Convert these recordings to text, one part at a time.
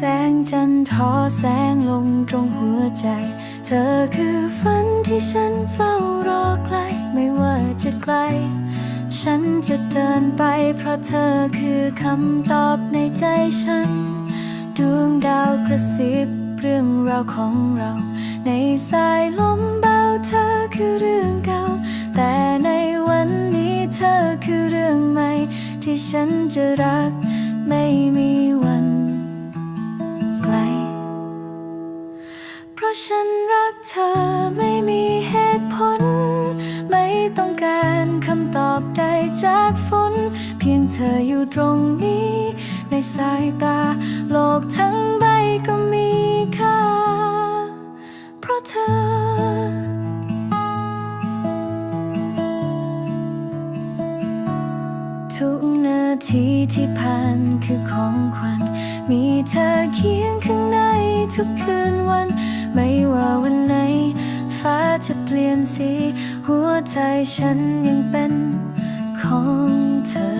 แสงจันทร์ทอแสงลงตรงหัวใจ เธอคือฝันที่ฉันเฝ้ารอไกลไม่ว่าจะไกล ฉันจะเดินไปเพราะเธอคือคำตอบในใจฉัน ดวงดาวกระซิบเรื่องราวของเรา ในสายลมเบาเธอคือเรื่องเก่า แต่ในวันนี้เธอคือเรื่องใหม่ ที่ฉันจะรักไม่มี ฉันรักเธอไม่มีเหตุผล ไม่ต้องการคำตอบใดจากฝน เพียงเธออยู่ตรงนี้ ในสายตา โลกทั้งใบก็มีค่า เพราะเธอทุกนาทีที่ผ่านคือของขวัญมีเธอเคียงข้างใน ทุกคืนวัน ไม่ว่าวันไหน ฟ้าจะเปลี่ยนสี หัวใจฉันยังเป็นของเธอ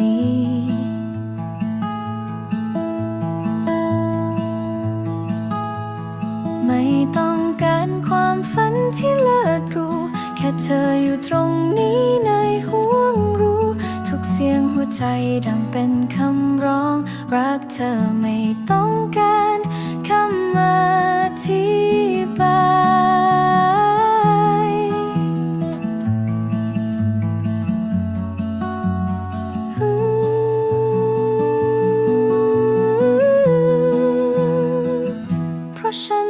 นี้ไม่ต้องการความฝันที่เลิศรูแค่เธออยู่ตรงนี้ในห่วงรู้ ทุกเสียงหัวใจดังเป็นคำร้อง รักเธอไม่ต้องการ เ